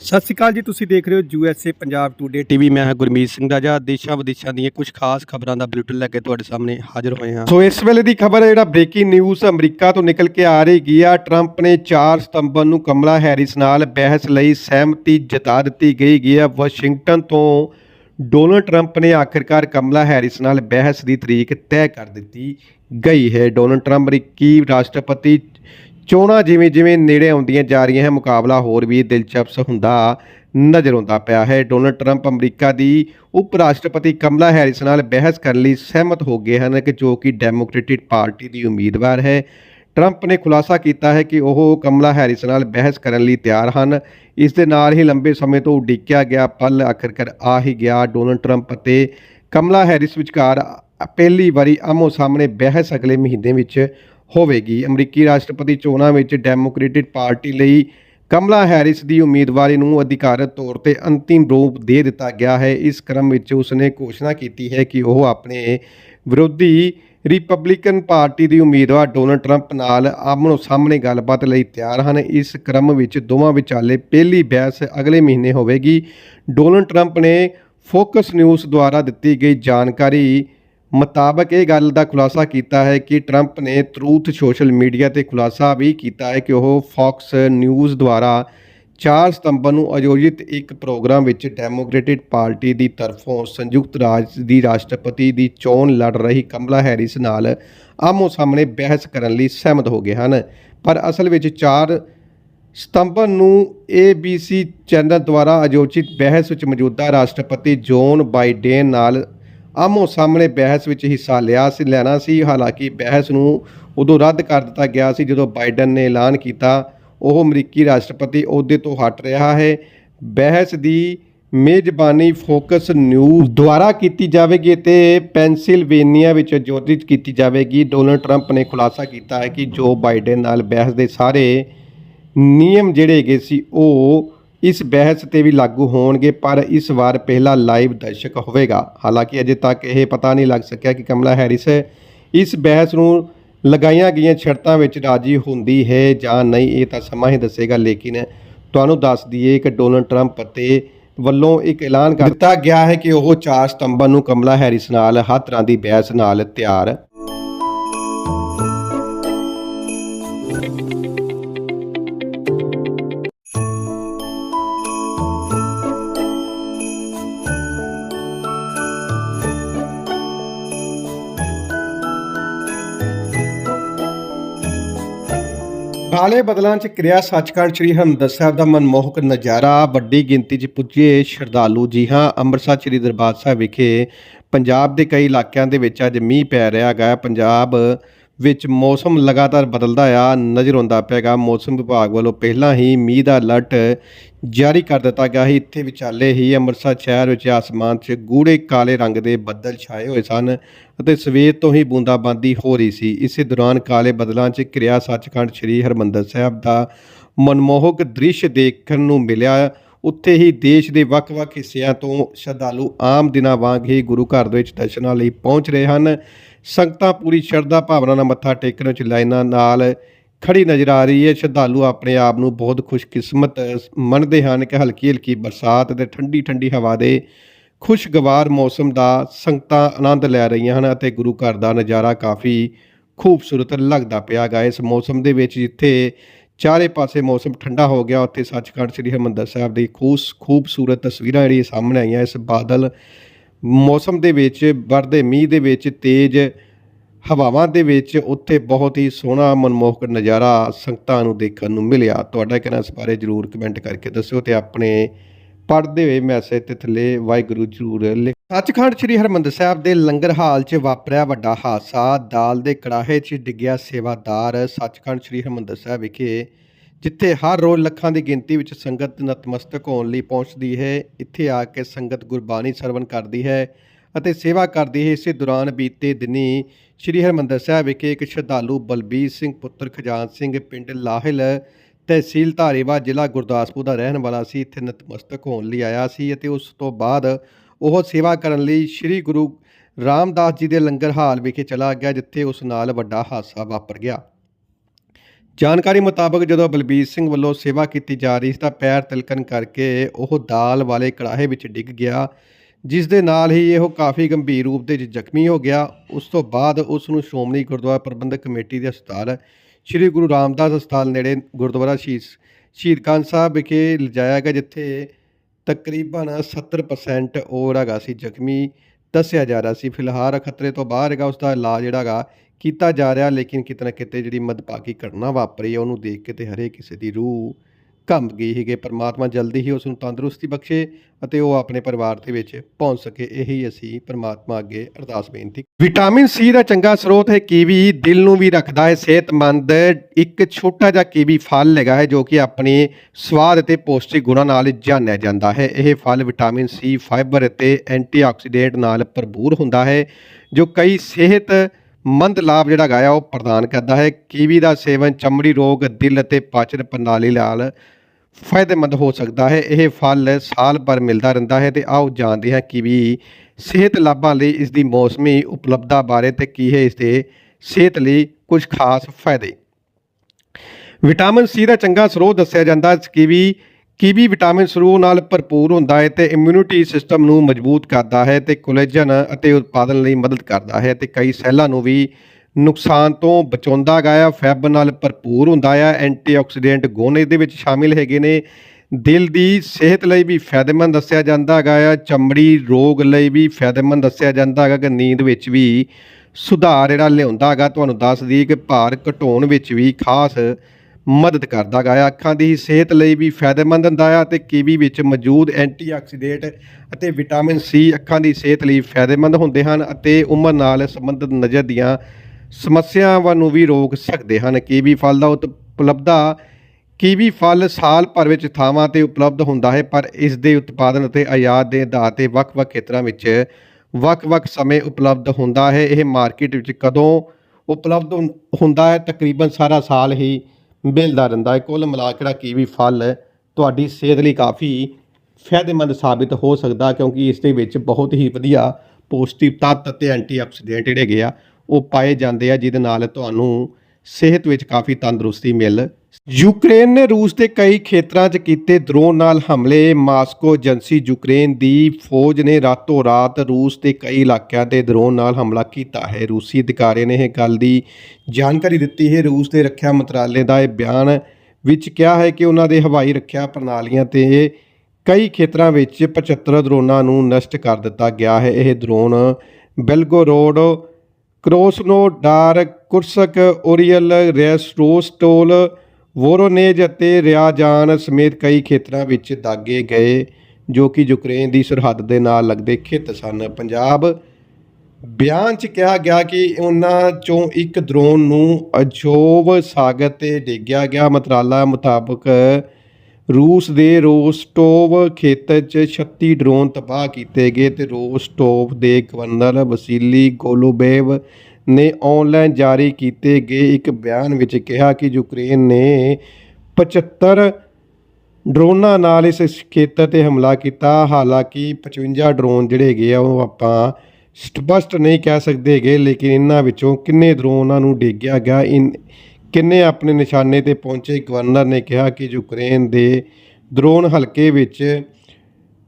ਸਤਿ ਸ਼੍ਰੀ ਅਕਾਲ ਜੀ, ਤੁਸੀਂ ਦੇਖ ਰਹੇ ਹੋ U S A Punjab Today TV ਮੈਂ ਹਾਂ ਗੁਰਮੀਤ ਸਿੰਘ ਰਾਜਾ। ਦੇਸ਼ਾਂ ਵਿਦੇਸ਼ਾਂ ਦੀਆਂ ਕੁਝ ਖਾਸ ਖਬਰਾਂ ਦਾ ਬੁਲੇਟਿਨ ਲੈ ਕੇ ਤੁਹਾਡੇ ਸਾਹਮਣੇ ਹਾਜ਼ਰ ਹੋਏ ਹਾਂ। ਸੋ ਇਸ ਵੇਲੇ ਦੀ ਖਬਰ ਜਿਹੜਾ ਬ੍ਰੇਕਿੰਗ ਨਿਊਜ਼ ਅਮਰੀਕਾ ਤੋਂ ਨਿਕਲ ਕੇ ਆ ਰਹੀ ਗਈ ਆ, ਟਰੰਪ ਨੇ 4 ਸਤੰਬਰ ਨੂੰ ਕਮਲਾ ਹੈਰਿਸ ਨਾਲ ਬਹਿਸ ਲਈ ਸਹਿਮਤੀ ਜਤਾ ਦਿੱਤੀ ਗਈ ਗਈ ਆ। ਵਾਸ਼ਿੰਗਟਨ ਤੋਂ ਡੋਨਲਡ ਟਰੰਪ ਨੇ ਆਖਿਰਕਾਰ ਕਮਲਾ ਹੈਰਿਸ ਨਾਲ ਬਹਿਸ ਦੀ ਤਰੀਕ ਤੈਅ ਕਰ ਦਿੱਤੀ ਗਈ ਹੈ। ਡੋਨਲਡ ਟਰੰਪ ਅਮਰੀਕੀ ਰਾਸ਼ਟਰਪਤੀ ਚੋਣਾਂ ਜਿਵੇਂ ਜਿਵੇਂ ਨੇੜੇ ਆਉਂਦੀਆਂ ਜਾ ਰਹੀਆਂ ਹੈ ਮੁਕਾਬਲਾ ਹੋਰ ਵੀ ਦਿਲਚਸਪ ਹੁੰਦਾ ਨਜ਼ਰ ਆਉਂਦਾ ਪਿਆ ਹੈ। ਡੋਨਲਡ ਟਰੰਪ ਅਮਰੀਕਾ ਦੀ ਉਪ ਰਾਸ਼ਟਰਪਤੀ ਕਮਲਾ ਹੈਰਿਸ ਨਾਲ ਬਹਿਸ ਕਰਨ ਲਈ ਸਹਿਮਤ ਹੋ ਗਏ ਹਨ ਕਿ ਜੋ ਕਿ ਡੈਮੋਕ੍ਰੈਟਿਕ ਪਾਰਟੀ ਦੀ ਉਮੀਦਵਾਰ ਹੈ। ਟਰੰਪ ਨੇ ਖੁਲਾਸਾ ਕੀਤਾ ਹੈ ਕਿ ਉਹ ਕਮਲਾ ਹੈਰਿਸ ਨਾਲ ਬਹਿਸ ਕਰਨ ਲਈ ਤਿਆਰ ਹਨ। ਇਸ ਦੇ ਨਾਲ ਹੀ ਲੰਬੇ ਸਮੇਂ ਤੋਂ ਉਡੀਕਿਆ ਗਿਆ ਪਲ ਆਖਰਕਾਰ ਆ ਹੀ ਗਿਆ। ਡੋਨਲਡ ਟਰੰਪ ਅਤੇ ਕਮਲਾ ਹੈਰਿਸ ਵਿਚਕਾਰ ਪਹਿਲੀ ਵਾਰੀ ਆਮੋ ਸਾਹਮਣੇ ਬਹਿਸ ਅਗਲੇ ਮਹੀਨੇ ਵਿੱਚ ਹੋਵੇਗੀ। ਅਮਰੀਕੀ ਰਾਸ਼ਟਰਪਤੀ ਚੋਣਾਂ ਵਿੱਚ ਡੈਮੋਕ੍ਰੈਟਿਕ ਪਾਰਟੀ ਲਈ ਕਮਲਾ ਹੈਰਿਸ ਦੀ ਉਮੀਦਵਾਰੀ ਨੂੰ ਅਧਿਕਾਰਤ ਤੌਰ ਤੇ ਅੰਤਿਮ ਰੂਪ ਦੇ ਦਿੱਤਾ ਗਿਆ ਹੈ। ਇਸ ਕ੍ਰਮ ਵਿੱਚ ਉਸਨੇ ਘੋਸ਼ਣਾ ਕੀਤੀ ਹੈ ਕਿ ਉਹ ਆਪਣੇ ਵਿਰੋਧੀ ਰਿਪਬਲਿਕਨ ਪਾਰਟੀ ਦੀ ਉਮੀਦਵਾਰ ਡੋਨਲਡ ਟਰੰਪ ਨਾਲ ਆਮਣੋ ਸਾਹਮਣੇ ਗੱਲਬਾਤ ਲਈ ਤਿਆਰ ਹਨ। ਇਸ ਕ੍ਰਮ ਵਿੱਚ ਦੋਵਾਂ ਵਿਚਾਲੇ ਪਹਿਲੀ ਬਹਿਸ ਅਗਲੇ ਮਹੀਨੇ ਹੋਵੇਗੀ। ਡੋਨਲਡ ਟਰੰਪ ਨੇ ਫੋਕਸ ਨਿਊਜ਼ ਦੁਆਰਾ ਦਿੱਤੀ ਗਈ ਜਾਣਕਾਰੀ ਮੁਤਾਬਕ ਇਹ ਗੱਲ ਦਾ ਖੁਲਾਸਾ ਕੀਤਾ ਹੈ ਕਿ ਟਰੰਪ ਨੇ ਟਰੂਥ ਸੋਸ਼ਲ ਮੀਡੀਆ ਤੇ ਖੁਲਾਸਾ ਵੀ ਕੀਤਾ ਹੈ ਕਿ ਉਹ ਫੌਕਸ ਨਿਊਜ਼ ਦੁਆਰਾ 4 ਸਤੰਬਰ ਨੂੰ ਆਯੋਜਿਤ ਇੱਕ ਪ੍ਰੋਗਰਾਮ ਵਿੱਚ ਡੈਮੋਕ੍ਰੈਟਿਕ ਪਾਰਟੀ ਦੀ ਤਰਫੋਂ ਸੰਯੁਕਤ ਰਾਜ ਦੀ ਰਾਸ਼ਟਰਪਤੀ ਦੀ ਚੋਣ ਲੜ ਰਹੀ ਕਮਲਾ ਹੈਰਿਸ ਨਾਲ ਆਮੋ ਸਾਹਮਣੇ ਬਹਿਸ ਕਰਨ ਲਈ ਸਹਿਮਤ ਹੋ ਗਏ ਹਨ। ਪਰ ਅਸਲ ਵਿੱਚ 4 ਸਤੰਬਰ ਨੂੰ ABC ਚੈਨਲ ਦੁਆਰਾ ਆਯੋਜਿਤ ਬਹਿਸ ਵਿੱਚ ਮੌਜੂਦਾ ਰਾਸ਼ਟਰਪਤੀ ਜੋਨ ਬਾਈਡਨ ਨਾਲ ਆਮੋ ਸਾਹਮਣੇ ਬਹਿਸ ਵਿੱਚ ਹਿੱਸਾ ਲਿਆ ਸੀ, ਲੈਣਾ ਸੀ। ਹਾਲਾਂਕਿ ਬਹਿਸ ਨੂੰ ਉਦੋਂ ਰੱਦ ਕਰ ਦਿੱਤਾ ਗਿਆ ਸੀ ਜਦੋਂ ਬਾਈਡਨ ਨੇ ਐਲਾਨ ਕੀਤਾ। ਉਹ ਅਮਰੀਕੀ ਰਾਸ਼ਟਰਪਤੀ ਅਹੁਦੇ ਤੋਂ ਹਟ ਰਿਹਾ ਹੈ। ਬਹਿਸ ਦੀ ਮੇਜ਼ਬਾਨੀ ਫੋਕਸ ਨਿਊਜ਼ ਦੁਆਰਾ ਕੀਤੀ ਜਾਵੇਗੀ ਤੇ ਪੈਨਸਿਲਵੇਨੀਆ ਵਿੱਚ ਆਯੋਜਿਤ ਕੀਤੀ ਜਾਵੇਗੀ। ਡੋਨਲਡ ਟਰੰਪ ਨੇ ਖੁਲਾਸਾ ਕੀਤਾ ਹੈ ਕਿ ਜੋ ਬਾਈਡਨ ਨਾਲ ਬਹਿਸ ਦੇ ਸਾਰੇ ਨਿਯਮ ਜਿਹੜੇ ਹੈਗੇ ਸੀ, ਉਹ ਇਸ ਬਹਿਸ ਤੇ ਵੀ ਲਾਗੂ ਹੋਣਗੇ, ਪਰ ਇਸ ਵਾਰ ਪਹਿਲਾ ਲਾਈਵ ਦਰਸ਼ਕ ਹੋਵੇਗਾ। ਹਾਲਾਂਕਿ ਅਜੇ ਤੱਕ ਇਹ ਪਤਾ ਨਹੀਂ ਲੱਗ ਸਕਿਆ ਕਿ ਕਮਲਾ ਹੈਰਿਸ ਇਸ ਬਹਿਸ ਨੂੰ ਲਗਾਈਆਂ ਗਈਆਂ ਸ਼ਰਤਾਂ ਵਿੱਚ ਰਾਜੀ ਹੁੰਦੀ ਹੈ ਜਾਂ ਨਹੀਂ, ਇਹ ਤਾਂ ਸਮਾਂ ਹੀ ਦੱਸੇਗਾ, ਲੇਕਿਨ ਤੁਹਾਨੂੰ ਦੱਸ ਦਈਏ ਕਿ ਡੋਨਲਡ ਟਰੰਪ ਅਤੇ ਵੱਲੋਂ ਇੱਕ ਐਲਾਨ ਕਰ ਦਿੱਤਾ ਗਿਆ ਹੈ ਕਿ ਉਹ 4 ਸਤੰਬਰ ਨੂੰ ਕਮਲਾ ਹੈਰਿਸ ਨਾਲ ਹਰ ਤਰ੍ਹਾਂ ਦੀ ਬਹਿਸ ਨਾਲ ਤਿਆਰ ਕਾਲੇ ਬਦਲਾਂ 'ਚ ਕਿਰਿਆ ਸੱਚਖੰਡ ਸ੍ਰੀ ਹਰਿਮੰਦਰ ਸਾਹਿਬ ਦਾ ਮਨਮੋਹਕ ਨਜ਼ਾਰਾ। ਵੱਡੀ ਗਿਣਤੀ 'ਚ ਪੁੱਜੇ ਸ਼ਰਧਾਲੂ ਜੀ ਹਾਂ, ਅੰਮ੍ਰਿਤਸਰ ਸ੍ਰੀ ਦਰਬਾਰ ਸਾਹਿਬ ਵਿਖੇ ਪੰਜਾਬ ਦੇ ਕਈ ਇਲਾਕਿਆਂ ਦੇ ਵਿੱਚ ਅੱਜ ਮੀਂਹ ਪੈ ਰਿਹਾ ਹੈਗਾ। ਪੰਜਾਬ ਵਿੱਚ ਮੌਸਮ ਲਗਾਤਾਰ ਬਦਲਦਾ ਆ, ਨਜ਼ਰ ਆਉਂਦਾ ਪਿਆਗਾ ਮੌਸਮ ਵਿਭਾਗ ਵੱਲੋਂ ਪਹਿਲਾਂ ਹੀ ਮੀਂਹ ਦਾ ਅਲਰਟ ਜਾਰੀ ਕਰ ਦਿੱਤਾ ਗਿਆ ਸੀ। ਇੱਥੇ ਵਿਚਾਲੇ ਹੀ ਅੰਮ੍ਰਿਤਸਰ ਸ਼ਹਿਰ ਵਿੱਚ ਆਸਮਾਨ 'ਚ ਗੂੜੇ ਕਾਲੇ ਰੰਗ ਦੇ ਬੱਦਲ ਛਾਏ ਹੋਏ ਸਨ ਅਤੇ ਸਵੇਰ ਤੋਂ ਹੀ ਬੂੰਦਾਬਾਂਦੀ ਹੋ ਰਹੀ ਸੀ। ਇਸੇ ਦੌਰਾਨ ਕਾਲੇ ਬੱਦਲਾਂ 'ਚ ਕਿਰਿਆ ਸੱਚਖੰਡ ਸ੍ਰੀ ਹਰਮੰਦਰ ਸਾਹਿਬ ਦਾ ਮਨਮੋਹਕ ਦ੍ਰਿਸ਼ ਦੇਖਣ ਨੂੰ ਮਿਲਿਆ। ਉੱਥੇ ਹੀ ਦੇਸ਼ ਦੇ ਵੱਖ-ਵੱਖ ਹਿੱਸਿਆਂ ਤੋਂ ਸ਼ਰਧਾਲੂ ਆਮ ਦਿਨਾਂ ਵਾਂਗ ਹੀ ਗੁਰੂ ਘਰ ਦੇ ਵਿੱਚ ਦਰਸ਼ਨਾਂ ਲਈ ਪਹੁੰਚ ਰਹੇ ਹਨ। ਸੰਗਤਾਂ ਪੂਰੀ ਸ਼ਰਧਾ ਭਾਵਨਾ ਨਾਲ ਮੱਥਾ ਟੇਕਣ ਵਿੱਚ ਲਾਈਨਾਂ ਨਾਲ ਖੜੀ ਨਜ਼ਰ ਆ ਰਹੀ ਹੈ। ਸ਼ਰਧਾਲੂ ਆਪਣੇ ਆਪ ਨੂੰ ਬਹੁਤ ਖੁਸ਼ਕਿਸਮਤ ਮੰਨਦੇ ਹਨ ਕਿ ਹਲਕੀ ਹਲਕੀ ਬਰਸਾਤ ਅਤੇ ਠੰਡੀ ਠੰਡੀ ਹਵਾ ਦੇ ਖੁਸ਼ਗਵਾਰ ਮੌਸਮ ਦਾ ਸੰਗਤਾਂ ਆਨੰਦ ਲੈ ਰਹੀਆਂ ਹਨ ਅਤੇ ਗੁਰੂ ਘਰ ਦਾ ਨਜ਼ਾਰਾ ਕਾਫੀ ਖੂਬਸੂਰਤ ਲੱਗਦਾ ਪਿਆ ਗਾ ਇਸ ਮੌਸਮ ਦੇ ਵਿੱਚ ਜਿੱਥੇ ਚਾਰੇ ਪਾਸੇ ਮੌਸਮ ਠੰਡਾ ਹੋ ਗਿਆ, ਉੱਥੇ ਸੱਚਖੰਡ ਸ੍ਰੀ ਹਰਿਮੰਦਰ ਸਾਹਿਬ ਦੀ ਖੂਸ ਖੂਬਸੂਰਤ ਤਸਵੀਰਾਂ ਜਿਹੜੀਆਂ ਸਾਹਮਣੇ ਆਈਆਂ, ਇਸ ਬਾਦਲ ਮੌਸਮ ਦੇ ਵਿੱਚ, ਵਰਦੇ ਮੀਂਹ ਦੇ ਵਿੱਚ, ਤੇਜ਼ ਹਵਾਵਾਂ ਦੇ ਵਿੱਚ ਉੱਥੇ ਬਹੁਤ ਹੀ ਸੋਹਣਾ ਮਨਮੋਹਕ ਨਜ਼ਾਰਾ ਸੰਗਤਾਂ ਨੂੰ ਦੇਖਣ ਨੂੰ ਮਿਲਿਆ। ਤੁਹਾਡਾ ਕਹਿਣਾ ਇਸ ਬਾਰੇ ਜਰੂਰ ਕਮੈਂਟ ਕਰਕੇ ਦੱਸਿਓ ਤੇ ਆਪਣੇ ਪੜ੍ਹਦੇ ਹੋਏ ਮੈਸੇਜ ਤੇ ਥੱਲੇ ਵਾਹਿਗੁਰੂ ਜ਼ਰੂਰ ਲਿਖ ਸੱਚਖੰਡ ਸ੍ਰੀ ਹਰਮੰਦਰ ਸਾਹਿਬ ਦੇ ਲੰਗਰ ਹਾਲ 'ਚ ਵਾਪਰਿਆ ਵੱਡਾ ਹਾਦਸਾ। ਦਾਲ ਦੇ ਕੜਾਹੇ 'ਚ ਡਿੱਗਿਆ ਸੇਵਾਦਾਰ ਸੱਚਖੰਡ ਸ੍ਰੀ ਹਰਮੰਦਰ ਸਾਹਿਬ ਵਿਖੇ ਜਿੱਥੇ ਹਰ ਰੋਜ਼ ਲੱਖਾਂ ਦੀ ਗਿਣਤੀ ਵਿੱਚ ਸੰਗਤ ਨਤਮਸਤਕ ਹੋਣ ਲਈ ਪਹੁੰਚਦੀ ਹੈ, ਇੱਥੇ ਆ ਕੇ ਸੰਗਤ ਗੁਰਬਾਣੀ ਸਰਵਣ ਕਰਦੀ ਹੈ ਅਤੇ ਸੇਵਾ ਕਰਦੀ ਹੈ। ਇਸੇ ਦੌਰਾਨ ਬੀਤੇ ਦਿਨੀ ਸ੍ਰੀ ਹਰਮੰਦਰ ਸਾਹਿਬ ਵਿਖੇ ਇੱਕ ਸ਼ਰਧਾਲੂ ਬਲਬੀਰ ਸਿੰਘ, ਪੁੱਤਰ ਖਜਾਨ ਸਿੰਘ, ਪਿੰਡ ਲਾਹਿਲ ਤਹਿਸੀਲ ਧਾਰੀਵਾ ਜ਼ਿਲ੍ਹਾ ਗੁਰਦਾਸਪੁਰ ਦਾ ਰਹਿਣ ਵਾਲਾ ਸੀ, ਇੱਥੇ ਨਤਮਸਤਕ ਹੋਣ ਲਈ ਆਇਆ ਸੀ ਅਤੇ ਉਸ ਤੋਂ ਬਾਅਦ ਉਹ ਸੇਵਾ ਕਰਨ ਲਈ ਸ੍ਰੀ ਗੁਰੂ ਰਾਮਦਾਸ ਜੀ ਦੇ ਲੰਗਰ ਹਾਲ ਵਿਖੇ ਚਲਾ ਗਿਆ, ਜਿੱਥੇ ਉਸ ਨਾਲ ਵੱਡਾ ਹਾਦਸਾ ਵਾਪਰ ਗਿਆ। ਜਾਣਕਾਰੀ ਮੁਤਾਬਕ ਜਦੋਂ ਬਲਬੀਰ ਸਿੰਘ ਵੱਲੋਂ ਸੇਵਾ ਕੀਤੀ ਜਾ ਰਹੀ ਸੀ ਤਾਂ ਪੈਰ ਤਿਲਕਣ ਕਰਕੇ ਉਹ ਦਾਲ ਵਾਲੇ ਕੜਾਹੇ ਵਿੱਚ ਡਿੱਗ ਗਿਆ, ਜਿਸ ਦੇ ਨਾਲ ਹੀ ਇਹ ਕਾਫੀ ਗੰਭੀਰ ਰੂਪ ਦੇ ਵਿੱਚ ਜ਼ਖਮੀ ਹੋ ਗਿਆ। ਉਸ ਤੋਂ ਬਾਅਦ ਉਸ ਨੂੰ ਸ਼੍ਰੋਮਣੀ ਗੁਰਦੁਆਰਾ ਪ੍ਰਬੰਧਕ ਕਮੇਟੀ ਦੇ ਹਸਪਤਾਲ, ਸ੍ਰੀ ਗੁਰੂ ਰਾਮਦਾਸ ਹਸਪਤਾਲ ਨੇੜੇ ਗੁਰਦੁਆਰਾ ਸ਼ਹੀਦ ਸ਼ਹੀਦ ਖਾਨ ਸਾਹਿਬ ਵਿਖੇ ਲਿਜਾਇਆ ਗਿਆ, ਜਿੱਥੇ ਤਕਰੀਬਨ 70% ਉਹ ਹੈਗਾ ਸੀ ਜ਼ਖਮੀ ਦੱਸਿਆ ਜਾ ਰਿਹਾ ਸੀ। ਫਿਲਹਾਲ ਖਤਰੇ ਤੋਂ ਬਾਹਰ ਹੈਗਾ, ਉਸ ਦਾ ਇਲਾਜ ਜਿਹੜਾ ਹੈਗਾ ਕੀਤਾ ਜਾ ਰਿਹਾ, ਲੇਕਿਨ ਕਿਤੇ ਨਾ ਕਿਤੇ ਜਿਹੜੀ ਮਦਭਾਗੀ ਘਟਨਾ ਵਾਪਰੀ ਹੈ ਉਹਨੂੰ ਦੇਖ ਕੇ ਤੇ ਹਰੇ ਕਿਸੇ ਦੀ ਰੂਹ ਕੰਬ ਗਈ ਸੀਗੇ। ਪਰਮਾਤਮਾ ਜਲਦੀ ਹੀ ਉਸ ਨੂੰ ਤੰਦਰੁਸਤੀ ਬਖਸ਼ੇ ਅਤੇ ਉਹ ਆਪਣੇ ਪਰਿਵਾਰ ਦੇ ਵਿੱਚ ਪਹੁੰਚ ਸਕੇ। ਇਹੀ ਅਸੀਂ ਪਰਮਾਤਮਾ ਅੱਗੇ ਅਰਦਾਸ ਬੇਨਤੀ ਵਿਟਾਮਿਨ ਸੀ ਦਾ ਚੰਗਾ ਸਰੋਤ ਹੈ, ਕੀਵੀ ਦਿਲ ਨੂੰ ਵੀ ਰੱਖਦਾ ਹੈ, ਸਿਹਤਮੰਦ ਇੱਕ ਛੋਟਾ ਜਿਹਾ ਕੀਵੀ ਫਲ ਹੈਗਾ ਹੈ, ਜੋ ਕਿ ਆਪਣੇ ਸਵਾਦ ਅਤੇ ਪੌਸ਼ਟਿਕ ਗੁਣਾਂ ਨਾਲ ਜਾਣਿਆ ਜਾਂਦਾ ਹੈ। ਇਹ ਫਲ ਵਿਟਾਮਿਨ ਸੀ, ਫਾਈਬਰ ਅਤੇ ਐਂਟੀਆਕਸੀਡੈਂਟ ਨਾਲ ਭਰਪੂਰ ਹੁੰਦਾ ਹੈ, ਜੋ ਕਈ ਸਿਹਤ ਮੰਦ ਲਾਭ ਜਿਹੜਾ ਹੈਗਾ ਆ, ਉਹ ਪ੍ਰਦਾਨ ਕਰਦਾ ਹੈ। ਕੀਵੀ ਦਾ ਸੇਵਨ ਚਮੜੀ ਰੋਗ, ਦਿਲ ਅਤੇ ਪਾਚਨ ਪ੍ਰਣਾਲੀ ਨਾਲ ਫਾਇਦੇਮੰਦ ਹੋ ਸਕਦਾ ਹੈ। ਇਹ ਫਲ ਸਾਲ ਭਰ ਮਿਲਦਾ ਰਹਿੰਦਾ ਹੈ ਤੇ ਆਓ ਜਾਣਦੇ ਹਾਂ ਕੀਵੀ ਸਿਹਤ ਲਾਭਾਂ ਲਈ ਇਸ ਦੀ ਮੌਸਮੀ ਉਪਲਬਧਤਾ ਬਾਰੇ ਤੇ ਕੀ ਹੈ ਇਸ ਦੇ ਸਿਹਤ ਲਈ ਕੁਝ ਖਾਸ ਫਾਇਦੇ। ਵਿਟਾਮਿਨ ਸੀ ਦਾ ਚੰਗਾ ਸਰੋਤ ਦੱਸਿਆ ਜਾਂਦਾ ਹੈ। ਕੀਵੀ ਕੀਵੀ ਵਿਟਾਮਿਨ ਸਰੋਤ ਨਾਲ ਭਰਪੂਰ ਹੁੰਦਾ ਹੈ ਤੇ ਇਮਿਊਨਿਟੀ ਸਿਸਟਮ ਨੂੰ ਮਜ਼ਬੂਤ ਕਰਦਾ ਹੈ ਤੇ ਕੋਲੇਜਨ ਅਤੇ ਉਤਪਾਦਨ ਲਈ ਮਦਦ ਕਰਦਾ ਹੈ ਤੇ ਕਈ ਸੈੱਲਾਂ ਨੂੰ ਵੀ ਨੁਕਸਾਨ ਤੋਂ ਬਚਾਉਂਦਾ ਗਿਆ ਫੈਬ ਨਾਲ ਭਰਪੂਰ ਹੁੰਦਾ ਹੈ ਐਂਟੀਆਕਸੀਡੈਂਟ ਗੁਣ ਇਹਦੇ ਵਿੱਚ ਸ਼ਾਮਿਲ ਹੈਗੇ ਨੇ। ਦਿਲ ਦੀ ਸਿਹਤ ਲਈ ਵੀ ਫਾਇਦੇਮੰਦ ਦੱਸਿਆ ਜਾਂਦਾ ਹੈਗਾ ਆ, ਚਮੜੀ ਰੋਗ ਲਈ ਵੀ ਫਾਇਦੇਮੰਦ ਦੱਸਿਆ ਜਾਂਦਾ ਹੈਗਾ ਕਿ ਨੀਂਦ ਵਿੱਚ ਵੀ ਸੁਧਾਰ ਜਿਹੜਾ ਲਿਆਉਂਦਾ ਹੈਗਾ। ਤੁਹਾਨੂੰ ਦੱਸ ਦਈਏ ਕਿ ਭਾਰ ਘਟਾਉਣ ਵਿੱਚ ਵੀ ਖਾਸ ਮਦਦ ਕਰਦਾ ਹੈਗਾ ਆ ਅੱਖਾਂ ਦੀ ਸਿਹਤ ਲਈ ਵੀ ਫਾਇਦੇਮੰਦ ਹੁੰਦਾ ਹੈ ਤੇ ਕੀਵੀ ਵਿੱਚ ਮੌਜੂਦ ਐਂਟੀਆਕਸੀਡੈਂਟ ਅਤੇ ਵਿਟਾਮਿਨ ਸੀ ਅੱਖਾਂ ਦੀ ਸਿਹਤ ਲਈ ਫਾਇਦੇਮੰਦ ਹੁੰਦੇ ਹਨ ਅਤੇ ਉਮਰ ਨਾਲ ਸੰਬੰਧਿਤ ਨਜ਼ਰ ਦੀਆਂ ਸਮੱਸਿਆਵਾਂ ਨੂੰ ਵੀ ਰੋਕ ਸਕਦੇ ਹਨ। ਕੀਵੀ ਫਲ ਦਾ ਉਪਲਬਧਤਾ ਕੀਵੀ ਫਲ ਸਾਲ ਭਰ ਵਿੱਚ ਥਾਵਾਂ ਤੇ ਉਪਲਬਧ ਹੁੰਦਾ ਹੈ, ਪਰ ਇਸ ਦੇ ਉਤਪਾਦਨ ਅਤੇ ਆਯਾਤ ਦੇ ਆਧਾਰ ਤੇ ਵੱਖ-ਵੱਖ ਖੇਤਰਾਂ ਵਿੱਚ ਵੱਖ-ਵੱਖ ਸਮੇਂ ਉਪਲਬਧ ਹੁੰਦਾ ਹੈ। ਇਹ ਮਾਰਕੀਟ ਵਿੱਚ ਕਦੋਂ ਉਪਲਬਧ ਹੁੰਦਾ ਹੈ? ਤਕਰੀਬਨ ਸਾਰਾ ਸਾਲ ਹੀ ਮਿਲਦਾ ਰਹਿੰਦਾ ਹੈ। ਕੁੱਲ ਮਿਲਾ ਕੇ ਜਿਹੜਾ ਕੀਵੀ ਫਲ ਤੁਹਾਡੀ ਸਿਹਤ ਲਈ ਕਾਫੀ ਫਾਇਦੇਮੰਦ ਸਾਬਿਤ ਹੋ ਸਕਦਾ ਕਿਉਂਕਿ ਇਸ ਦੇ ਵਿੱਚ ਬਹੁਤ ਹੀ ਵਧੀਆ ਪੌਸ਼ਟਿਕ ਤੱਤ ਅਤੇ ਐਂਟੀਆਕਸੀਡੈਂਟ ਜਿਹੜੇ ਹੈਗੇ ਆ, ਉਹ ਪਾਏ ਜਾਂਦੇ ਆ, ਜਿਹਦੇ ਨਾਲ ਤੁਹਾਨੂੰ ਸਿਹਤ ਵਿੱਚ ਕਾਫੀ ਤੰਦਰੁਸਤੀ ਮਿਲ। ਯੂਕਰੇਨ ਨੇ ਰੂਸ ਦੇ ਕਈ ਖੇਤਰਾਂ 'ਚ ਕੀਤੇ ਡਰੋਨ ਨਾਲ ਹਮਲੇ। ਮਾਸਕੋ ਏਜੰਸੀ ਯੂਕਰੇਨ ਦੀ ਫੌਜ ਨੇ ਰਾਤੋਂ ਰਾਤ ਰੂਸ ਦੇ ਕਈ ਇਲਾਕਿਆਂ ਤੇ ਡਰੋਨ ਨਾਲ ਹਮਲਾ ਕੀਤਾ ਹੈ। ਰੂਸੀ ਅਧਿਕਾਰੀ ਨੇ ਇਹ ਗੱਲ ਦੀ ਜਾਣਕਾਰੀ ਦਿੱਤੀ ਹੈ। ਰੂਸ ਦੇ ਰੱਖਿਆ ਮੰਤਰਾਲੇ ਦਾ ਇਹ ਬਿਆਨ ਵਿੱਚ ਕਿਹਾ ਹੈ ਕਿ ਉਹਨਾਂ ਦੇ ਹਵਾਈ ਰੱਖਿਆ ਪ੍ਰਣਾਲੀਆਂ ਤੇ ਕਈ ਖੇਤਰਾਂ ਵਿੱਚ 75 ਡਰੋਨਾਂ ਨੂੰ ਨਸ਼ਟ ਕਰ ਦਿੱਤਾ ਗਿਆ ਹੈ। ਇਹ ਡਰੋਨ ਬੈਲਗੋਰੋਡ ਕ੍ਰੋਸਨੋਡਾਰ ਕੁਰਸਕ, ਓਰੀਅਲ, ਰੈਸਟੋਸਟੋਲ, ਵੋਰੋਨੇਜ ਅਤੇ ਰਿਆਜਾਨ ਸਮੇਤ ਕਈ ਖੇਤਰਾਂ ਵਿੱਚ ਦਾਗੇ ਗਏ, ਜੋ ਕਿ ਯੂਕਰੇਨ ਦੀ ਸਰਹੱਦ ਦੇ ਨਾਲ ਲੱਗਦੇ ਖੇਤ ਸਨ। ਪੰਜਾਬ ਬਿਆਨ 'ਚ ਕਿਹਾ ਗਿਆ ਕਿ ਉਹਨਾਂ ਚੋਂ ਇੱਕ ਡਰੋਨ ਨੂੰ ਅਜੋਵ ਸਾਗਰ ਤੇ ਡੇਗਿਆ ਗਿਆ। ਮੰਤਰਾਲਾ ਮੁਤਾਬਕ ਰੂਸ ਦੇ ਰੋਸਟੋਵ ਖੇਤਰ 'ਚ 36 ਡਰੋਨ ਤਬਾਹ ਕੀਤੇ ਗਏ ਤੇ ਰੋਸਟੋਵ ਦੇ ਗਵਰਨਰ ਵਸੀਲੀ ਗੋਲੋਬੇਵ ਨੇ ਆਨਲਾਈਨ ਜਾਰੀ ਕੀਤੇ ਗਏ ਇੱਕ ਬਿਆਨ ਵਿੱਚ ਕਿਹਾ ਕਿ ਯੂਕਰੇਨ ਨੇ 75 ਡਰੋਨਾਂ ਨਾਲ ਇਸ ਖੇਤਰ ਤੇ ਹਮਲਾ ਕੀਤਾ। ਹਾਲਾਂਕਿ 55 ਡਰੋਨ ਜਿਹੜੇ ਹੈਗੇ ਆ, ਉਹ ਆਪਾਂ ਸਪਸ਼ਟ ਨਹੀਂ ਕਹਿ ਸਕਦੇ ਹੈਗੇ, ਲੇਕਿਨ ਇਹਨਾਂ ਵਿੱਚੋਂ ਕਿੰਨੇ ਡਰੋਨਾਂ ਨੂੰ ਡੇਗਿਆ ਗਿਆ, ਇਨ ਕਿੰਨੇ ਆਪਣੇ ਨਿਸ਼ਾਨੇ ਤੇ ਪਹੁੰਚੇ? ਗਵਰਨਰ ਨੇ ਕਿਹਾ ਕਿ ਯੂਕਰੇਨ ਦੇ ਡਰੋਨ ਹਲਕੇ ਵਿੱਚ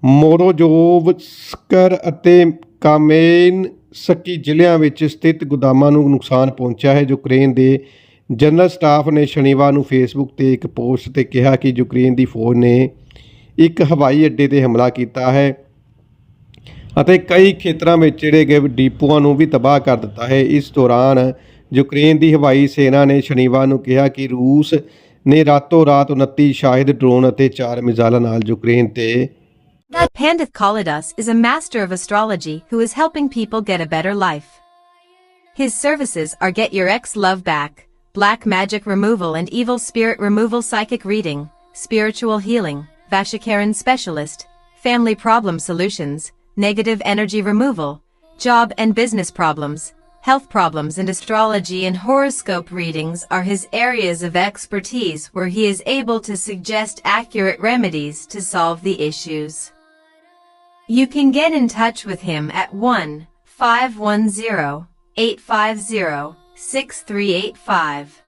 ਮੋਰੋਜੋਵਸਕਰ ਅਤੇ ਕਾਮੇਨ ਸਕੀ ਜ਼ਿਲ੍ਹਿਆਂ ਵਿੱਚ ਸਥਿਤ ਗੋਦਾਮਾਂ ਨੂੰ ਨੁਕਸਾਨ ਪਹੁੰਚਿਆ ਹੈ। ਯੂਕਰੇਨ ਦੇ ਜਨਰਲ ਸਟਾਫ ਨੇ ਸ਼ਨੀਵਾਰ ਨੂੰ ਫੇਸਬੁੱਕ ਤੇ ਇੱਕ ਪੋਸਟ ਤੇ ਕਿਹਾ ਕਿ ਯੂਕਰੇਨ ਦੀ ਫੌਜ ਨੇ ਇੱਕ ਹਵਾਈ ਅੱਡੇ ਤੇ ਹਮਲਾ ਕੀਤਾ ਹੈ ਅਤੇ ਕਈ ਖੇਤਰਾਂ ਵਿੱਚ ਜਿਹੜੇ ਗਏ ਡੀਪੂਆਂ ਨੂੰ ਵੀ ਤਬਾਹ ਕਰ ਦਿੱਤਾ ਹੈ। ਇਸ ਦੌਰਾਨ ਯੂਕਰੇਨ ਦੀ ਹਵਾਈ ਸੈਨਾ ਨੇ ਸ਼ਨੀਵਾਰ ਨੂੰ ਕਿਹਾ ਕਿ ਰੂਸ ਨੇ ਰਾਤੋਂ ਰਾਤ 29 ਸ਼ਾਹਿਦ ਡਰੋਨ ਅਤੇ 4 ਮਿਜ਼ਾਈਲਾਂ ਨਾਲ ਯੂਕਰੇਨ ਤੇ Pandith Kalidas is a master of astrology who is helping people get a better life. His services are Get Your Ex Love Back, Black Magic Removal and Evil Spirit Removal Psychic Reading, Spiritual Healing, Vashikaran Specialist, Family Problem Solutions, Negative Energy Removal, Job and Business Problems, Health Problems and Astrology and Horoscope readings are his areas of expertise where he is able to suggest accurate remedies to solve the issues. You can get in touch with him at 1 510 850 6385.